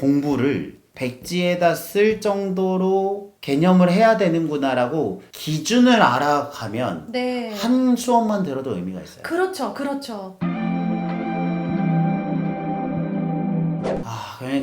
공부를 백지에다 쓸 정도로 개념을 해야 되는구나라고 기준을 알아가면 네. 한 수업만 들어도 의미가 있어요. 그렇죠, 그렇죠.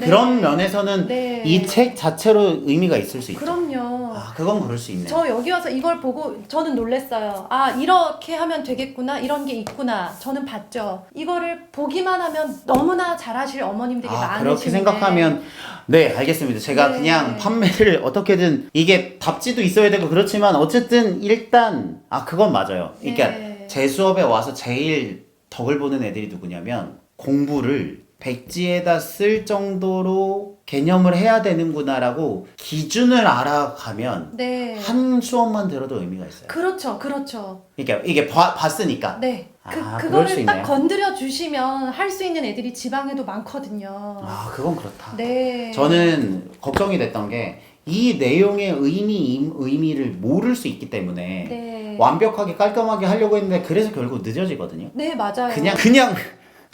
네. 그런 면에서는 네. 이 책 자체로 의미가 있을 수 있죠. 그럼요. 아, 그건 그럴 수 있네요. 저 여기 와서 이걸 보고 저는 놀랬어요. 아, 이렇게 하면 되겠구나. 이런 게 있구나. 저는 봤죠. 이거를 보기만 하면 너무나 잘하실 어머님들이 아, 많으신데. 그렇게 생각하면 네, 알겠습니다. 제가 네. 그냥 판매를 어떻게든 이게 답지도 있어야 되고 그렇지만 어쨌든 일단 아, 그건 맞아요. 그러니까 네. 제 수업에 와서 제일 덕을 보는 애들이 누구냐면 공부를 백지에다 쓸 정도로 개념을 해야 되는구나라고 기준을 알아가면 네. 한 수업만 들어도 의미가 있어요. 그렇죠, 그렇죠. 그러니까 이게 봐- 봤으니까. 네. 그, 아, 그럴 수 그거를 딱 있네요. 건드려 주시면 할 수 있는 애들이 지방에도 많거든요. 아, 그건 그렇다. 네. 저는 걱정이 됐던 게 이 내용의 의미 의미를 모를 수 있기 때문에 네. 완벽하게 깔끔하게 하려고 했는데 그래서 결국 늦어지거든요. 네, 맞아요. 그냥 그냥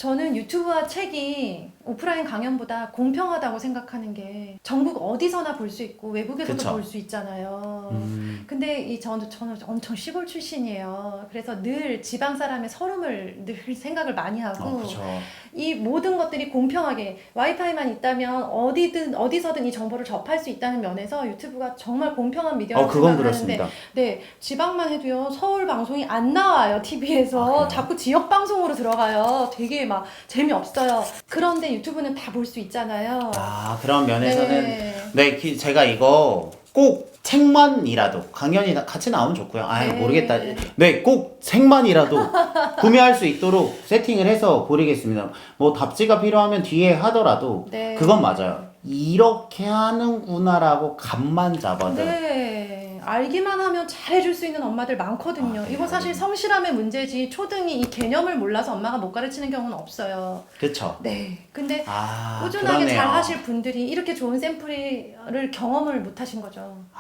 저는 유튜브와 책이 오프라인 강연보다 공평하다고 생각하는 게 전국 어디서나 볼 수 있고 외국에서도 그쵸. 볼 수 있잖아요. 음, 근데 이 저는 저는 엄청 시골 출신이에요. 그래서 늘 지방 사람의 서름을 늘 생각을 많이 하고 어. 이 모든 것들이 공평하게 와이파이만 있다면 어디든 어디서든 이 정보를 접할 수 있다는 면에서 유튜브가 정말 공평한 미디어라고 어, 그건 생각하는데 그렇습니다. 네, 지방만 해도요, 서울 방송이 안 나와요, TV에서. 아, 그래요? 자꾸 지역 방송으로 들어가요. 되게 막 재미없어요. 그런데 유튜브는 다 볼 수 있잖아요. 아 그런 면에서는 네. 네, 기- 제가 이거 꼭 책만이라도 강연이 나- 같이 나오면 좋고요. 아 네. 모르겠다. 네, 꼭 책만이라도 구매할 수 있도록 세팅을 해서 보내겠습니다. 뭐 답지가 필요하면 뒤에 하더라도 네. 그건 맞아요. 이렇게 하는구나라고 감만 잡아도 네. 알기만 하면 잘해줄 수 있는 엄마들 많거든요. 아, 네, 이거 사실. 성실함의 문제지, 초등이 이 개념을 몰라서 엄마가 못 가르치는 경우는 없어요. 그쵸? 네. 근데 아 꾸준하게 그러네요. 잘 하실 분들이 이렇게 좋은 샘플을 경험을 못 하신 거죠. 아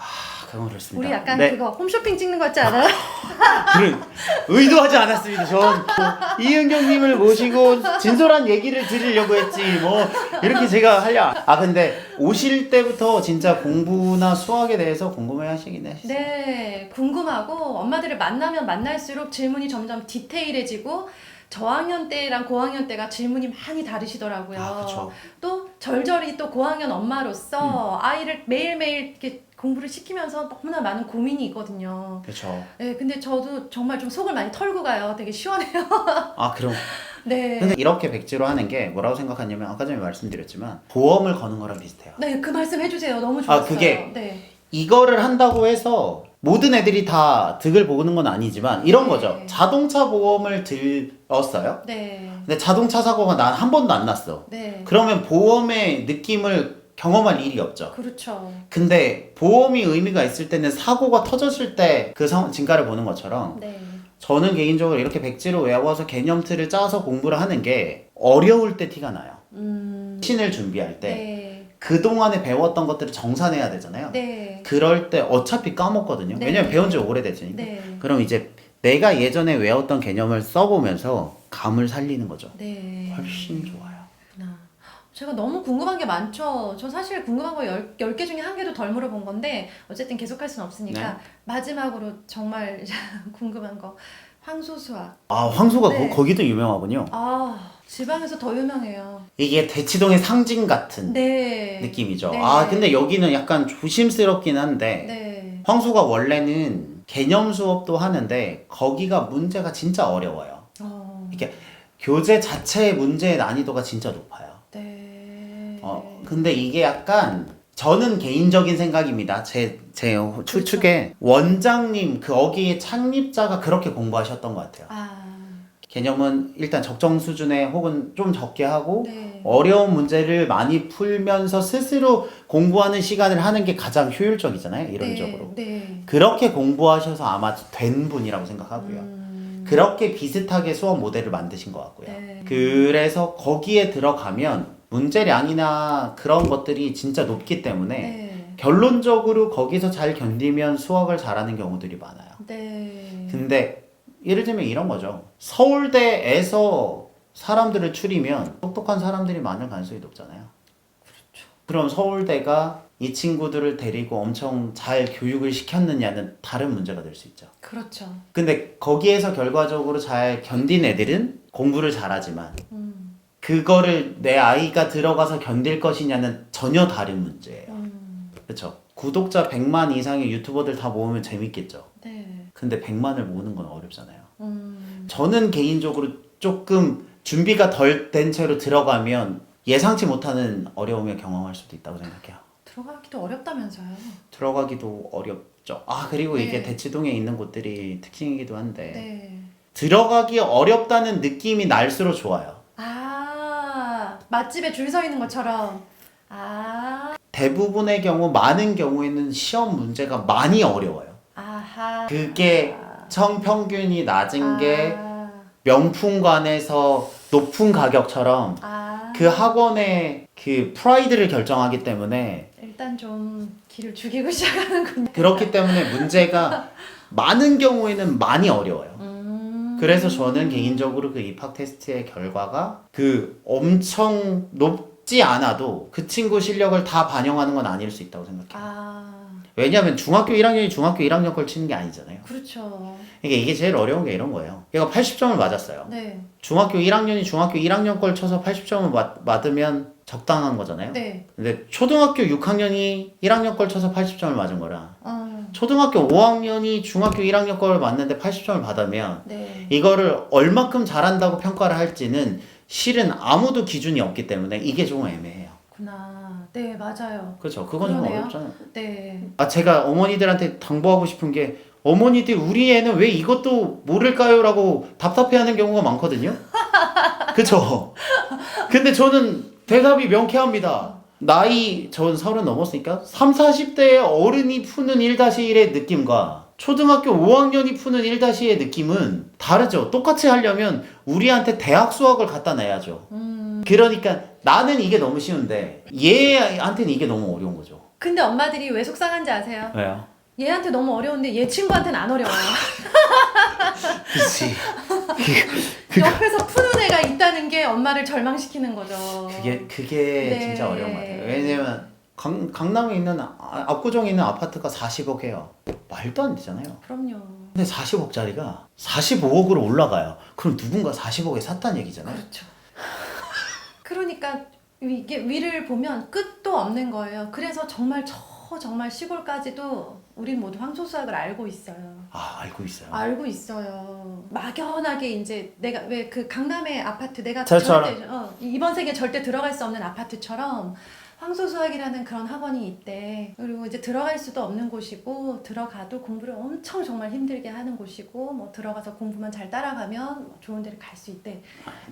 그렇습니다. 우리 약간 네, 그거 홈쇼핑 찍는 거 같지 않아요? 그런 의도하지 않았습니다. 전 뭐, 이은경님을 모시고 진솔한 얘기를 드리려고 했지 뭐 이렇게 제가 하려. 아 근데 오실 때부터 진짜 공부나 수학에 대해서 궁금해하시긴 하시죠. 네, 궁금하고 엄마들을 만나면 만날수록 질문이 점점 디테일해지고 저학년 때랑 고학년 때가 질문이 많이 다르시더라고요. 아 그렇죠. 또 절절히 또 고학년 엄마로서 아이를 매일매일 이렇게 공부를 시키면서 너무나 많은 고민이 있거든요. 그렇죠. 네, 근데 저도 정말 좀 속을 많이 털고 가요. 되게 시원해요. 아 그럼 네. 근데 이렇게 백지로 하는 게 뭐라고 생각하냐면 아까 전에 말씀드렸지만 보험을 거는 거랑 비슷해요. 네, 그 말씀 해주세요. 너무 좋았어요. 아, 그게- 네. 이거를 한다고 해서 모든 애들이 다 득을 보는 건 아니지만 이런 네. 거죠. 자동차 보험을 들 었어요. 네. 근데 자동차 사고가 난 한 번도 안 났어. 네. 그러면 보험의 느낌을 경험할 일이 없죠. 그렇죠. 근데 보험이 의미가 있을 때는 사고가 터졌을 때 그 진가를 보는 것처럼 네. 저는 개인적으로 이렇게 백지로 외워서 개념 틀을 짜서 공부를 하는 게 어려울 때 티가 나요. 음. 신을 준비할 때 네. 그동안에 배웠던 것들을 정산해야 되잖아요. 네. 그럴 때 어차피 까먹거든요. 네. 왜냐면 배운 지 오래됐으니까. 네. 그럼 이제 내가 예전에 외웠던 개념을 써보면서 감을 살리는 거죠. 네. 훨씬 좋아요. 그렇구나. 제가 너무 궁금한 게 많죠. 저 사실 궁금한 거 10, 10개 중에 한 개도 덜 물어본 건데 어쨌든 계속할 수는 없으니까 네. 마지막으로 정말 궁금한 거 황소수학. 아 황소가 네. 거, 거기도 유명하군요. 아 지방에서 더 유명해요. 이게 대치동의 상징 같은 네. 느낌이죠. 네. 아 근데 여기는 약간 조심스럽긴 한데 네. 황소가 원래는 개념 수업도 하는데 거기가 문제가 진짜 어려워요. 어. 이렇게 교재 자체의 문제의 난이도가 진짜 높아요. 네. 어, 근데 이게 약간 저는 개인적인 생각입니다. 제, 제 추측에 원장님, 그 어기의 창립자가 그렇게 공부하셨던 것 같아요. 아. 개념은 일단 적정 수준에 혹은 좀 적게 하고 네. 어려운 문제를 많이 풀면서 스스로 공부하는 시간을 하는 게 가장 효율적이잖아요. 이론적으로. 네. 네. 그렇게 공부하셔서 아마 된 분이라고 생각하고요. 음. 그렇게 비슷하게 수업 모델을 만드신 것 같고요. 네. 그래서 거기에 들어가면 문제량이나 그런 것들이 진짜 높기 때문에 네. 결론적으로 거기서 잘 견디면 수학을 잘하는 경우들이 많아요. 네. 근데 예를 들면 이런 거죠. 서울대에서 사람들을 추리면 똑똑한 사람들이 많을 가능성이 높잖아요. 그럼 서울대가 이 친구들을 데리고 엄청 잘 교육을 시켰느냐는 다른 문제가 될 수 있죠. 그렇죠. 근데 거기에서 결과적으로 잘 견딘 애들은 공부를 잘하지만 음, 그거를 내 아이가 들어가서 견딜 것이냐는 전혀 다른 문제예요. 음, 그렇죠. 구독자 100만 이상의 유튜버들 다 모으면 재밌겠죠. 네. 근데 100만을 모으는 건 어렵잖아요. 음, 저는 개인적으로 조금 준비가 덜 된 채로 들어가면 예상치 못하는 어려움을 경험할 수도 있다고 생각해요. 들어가기도 어렵다면서요. 들어가기도 어렵죠. 아 그리고 이게 네. 대치동에 있는 곳들이 특징이기도 한데 네. 들어가기 어렵다는 느낌이 날수록 좋아요. 아 맛집에 줄 서 있는 것처럼. 아 대부분의 경우 많은 경우에는 시험 문제가 많이 어려워요. 아하. 그게 청평균이 낮은 게 아, 명품관에서 높은 가격처럼 아. 그 학원의 그 프라이드를 결정하기 때문에 일단 좀 길을 죽이고 시작하는군요. 그렇기 때문에 문제가 많은 경우에는 많이 어려워요. 음. 그래서 저는 개인적으로 그 입학 테스트의 결과가 그 엄청 높지 않아도 그 친구 실력을 다 반영하는 건 아닐 수 있다고 생각해요. 아 왜냐하면 중학교 1학년이 중학교 1학년 걸 치는 게 아니잖아요. 그렇죠. 이게 이게 제일 어려운 게 이런 거예요. 얘가 80점을 맞았어요. 네. 중학교 1학년이 중학교 1학년 걸 쳐서 80점을 맞, 맞으면 적당한 거잖아요. 네. 근데 초등학교 6학년이 1학년 걸 쳐서 80점을 맞은 거라 어. 초등학교 5학년이 중학교 1학년 걸 맞는데 80점을 받으면 네. 이거를 얼마큼 잘한다고 평가를 할지는 실은 아무도 기준이 없기 때문에 이게 좀 애매해요. 구나. 네 맞아요. 그렇죠. 그건 좀 그러네요. 어렵잖아요. 네. 아 제가 어머니들한테 당부하고 싶은 게 어머니들 우리 애는 왜 이것도 모를까요라고 답답해하는 경우가 많거든요. 그쵸? 근데 저는 대답이 명쾌합니다. 나이 전 서른 넘었으니까 3, 40대의 어른이 푸는 1-1의 느낌과 초등학교 5학년이 푸는 1-2의 느낌은 다르죠. 똑같이 하려면 우리한테 대학 수학을 갖다 내야죠. 음. 그러니까 나는 이게 너무 쉬운데 얘한테는 이게 너무 어려운 거죠. 근데 엄마들이 왜 속상한지 아세요? 왜요? 얘한테 너무 어려운데 얘 친구한테는 안 어려워요. 그치. 옆에서 푸는 애가 있다는 게 엄마를 절망시키는 거죠. 그게 그게 네. 진짜 어려운 것 같아요. 왜냐면 강, 강남에 있는 아, 압구정에 있는 아파트가 40억 해요. 말도 안 되잖아요. 그럼요. 근데 40억짜리가 45억으로 올라가요. 그럼 누군가 40억에 샀다는 얘기잖아요. 그렇죠. 그러니까 이게 위를 보면 끝도 없는 거예요. 그래서 정말 저 정말 시골까지도 우린 모두 황소수학을 알고 있어요. 아 알고 있어요. 알고 있어요. 막연하게 이제 내가 왜 그 강남의 아파트 내가. 절대 어, 이번 세계 절대 들어갈 수 없는 아파트처럼 황소수학이라는 그런 학원이 있대. 그리고 이제 들어갈 수도 없는 곳이고 들어가도 공부를 엄청 정말 힘들게 하는 곳이고 뭐 들어가서 공부만 잘 따라가면 뭐 좋은 데를 갈 수 있대.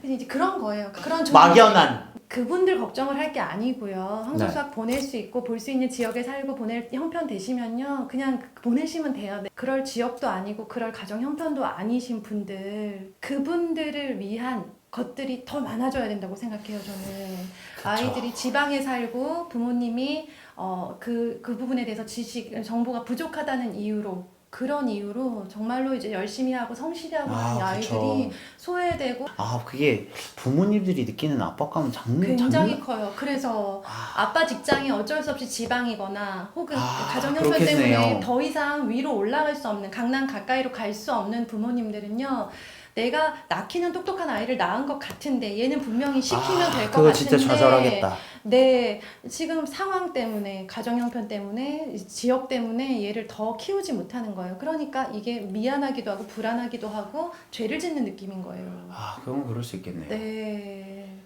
근데 이제 그런 거예요. 그런 막연한 그분들 걱정을 할 게 아니고요. 네. 황소수학 보낼 수 있고 볼 수 있는 지역에 살고 보낼 형편 되시면요. 그냥 보내시면 돼요. 네. 그럴 지역도 아니고 그럴 가정 형편도 아니신 분들 그분들을 위한 것들이 더 많아져야 된다고 생각해요. 저는 아이들이 지방에 살고 부모님이 어그그 그 부분에 대해서 지식 정보가 부족하다는 이유로 그런 이유로 정말로 이제 열심히 하고 성실히 하고 하는 아 아이들이 그쵸. 소외되고 아 그게 부모님들이 느끼는 압박감은 장난 굉장히 장난 커요. 그래서 아, 아빠 직장이 어쩔 수 없이 지방이거나 혹은 아, 가정 형편 그렇겠네요. 때문에 더 이상 위로 올라갈 수 없는 강남 가까이로 갈 수 없는 부모님들은요. 내가 낳기는 똑똑한 아이를 낳은 것 같은데 얘는 분명히 시키면 아, 될것 그거 같은데 진짜 좌절하겠다. 네 지금 상황 때문에 가정 형편 때문에 지역 때문에 얘를 더 키우지 못하는 거예요. 그러니까 이게 미안하기도 하고 불안하기도 하고 죄를 짓는 느낌인 거예요. 아 그건 그럴 수 있겠네요. 네.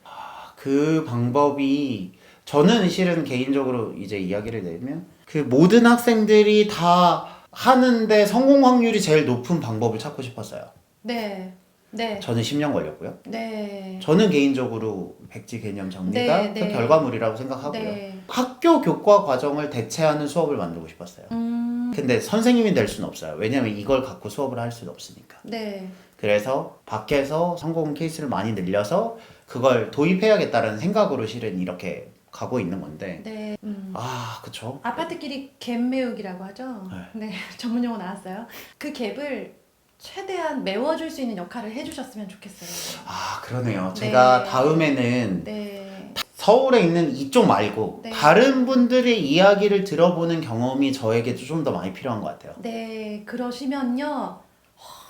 그 방법이 저는 실은 개인적으로 이제 이야기를 내면 그 모든 학생들이 다 하는데 성공 확률이 제일 높은 방법을 찾고 싶었어요. 네. 네. 저는 10년 걸렸고요. 네. 저는 개인적으로 백지 개념 정리가 네, 그 네. 결과물이라고 생각하고요. 네. 학교 교과 과정을 대체하는 수업을 만들고 싶었어요. 음. 근데 선생님이 될 수는 없어요. 왜냐면 이걸 갖고 수업을 할 수는 없으니까. 네. 그래서 밖에서 성공 케이스를 많이 늘려서 그걸 도입해야겠다는 생각으로 실은 이렇게 가고 있는 건데 네. 음. 아 그쵸 아파트끼리 갭 메우기라고 하죠. 네. 전문 용어 나왔어요. 그 갭을 최대한 메워줄 수 있는 역할을 해주셨으면 좋겠어요. 아 그러네요 네. 제가 다음에는 네. 서울에 있는 이쪽 말고 네. 다른 분들의 이야기를 들어보는 경험이 저에게 좀더 많이 필요한 것 같아요. 네, 그러시면요.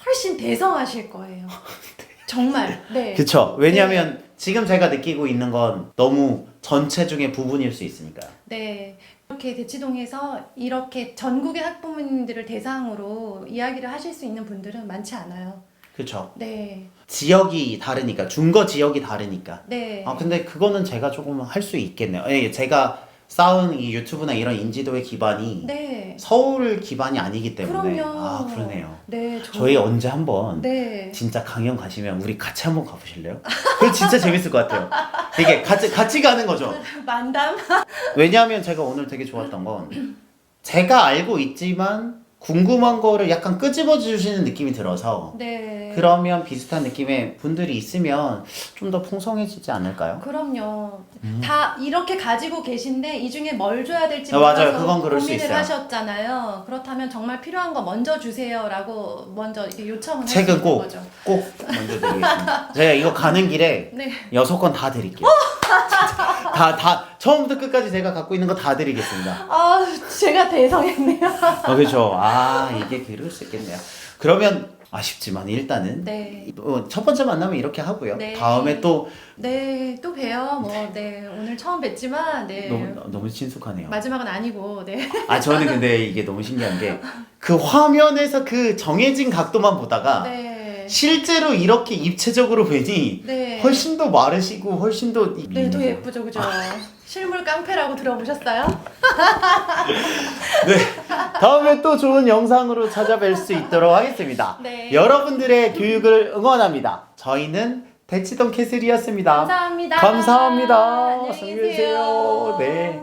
훨씬 대성하실 거예요. 정말. 네. 그쵸? 왜냐하면 지금 제가 느끼고 있는 건 너무 전체 중에 부분일 수 있으니까요. 네. 이렇게 대치동에서 이렇게 전국의 학부모님들을 대상으로 이야기를 하실 수 있는 분들은 많지 않아요. 그쵸? 네. 지역이 다르니까 중거 지역이 다르니까. 네. 아 근데 그거는 제가 조금 할 수 있겠네요. 예, 제가 쌓은 이 유튜브나 이런 인지도의 기반이 네. 서울 기반이 아니기 때문에 그럼요. 아 그러네요. 네. 저- 저희 언제 한번 네. 진짜 강연 가시면 우리 같이 한번 가보실래요? 그거 진짜 재밌을 것 같아요. 이게 같이 같이 가는 거죠. 만담? 왜냐하면 제가 오늘 되게 좋았던 건 제가 알고 있지만 궁금한 거를 약간 끄집어 주시는 느낌이 들어서 네. 그러면 비슷한 느낌의 분들이 있으면 좀 더 풍성해지지 않을까요? 그럼요. 다 이렇게 가지고 계신데 이 중에 뭘 줘야 될지 아, 맞아요. 몰라서 그건 그럴 수 고민을 있어요. 하셨잖아요. 그렇다면 정말 필요한 거 먼저 주세요라고 먼저 이렇게 요청을 할수 책은 있는 꼭. 거죠. 꼭 먼저 드리겠습니다. 제가 이거 가는 길에 네. 여섯 권 다 드릴게요. 다, 다, 처음부터 끝까지 제가 갖고 있는 거 다 드리겠습니다. 아, 제가 대성했네요. 아, 그렇죠. 아, 이게 그럴 수 있겠네요. 그러면 아쉽지만 일단은 네. 어, 첫 번째 만나면 이렇게 하고요. 네. 다음에 또 네, 또 봬요. 뭐, 네. 오늘 처음 뵀지만, 네. 너무 너무 친숙하네요. 마지막은 아니고, 네. 아 저는 근데 이게 너무 신기한 게 그 화면에서 그 정해진 각도만 보다가 네. 실제로 이렇게 입체적으로 뵈니 네. 훨씬 더 마르시고 훨씬 더 네, 더 예쁘죠, 그죠? 실물 깡패라고 들어보셨어요? 네. 다음에 또 좋은 영상으로 찾아뵐 수 있도록 하겠습니다. 네. 여러분들의 교육을 응원합니다. 저희는 대치동 캐슬이었습니다. 감사합니다. 감사합니다. 안녕히. 계세요. 네.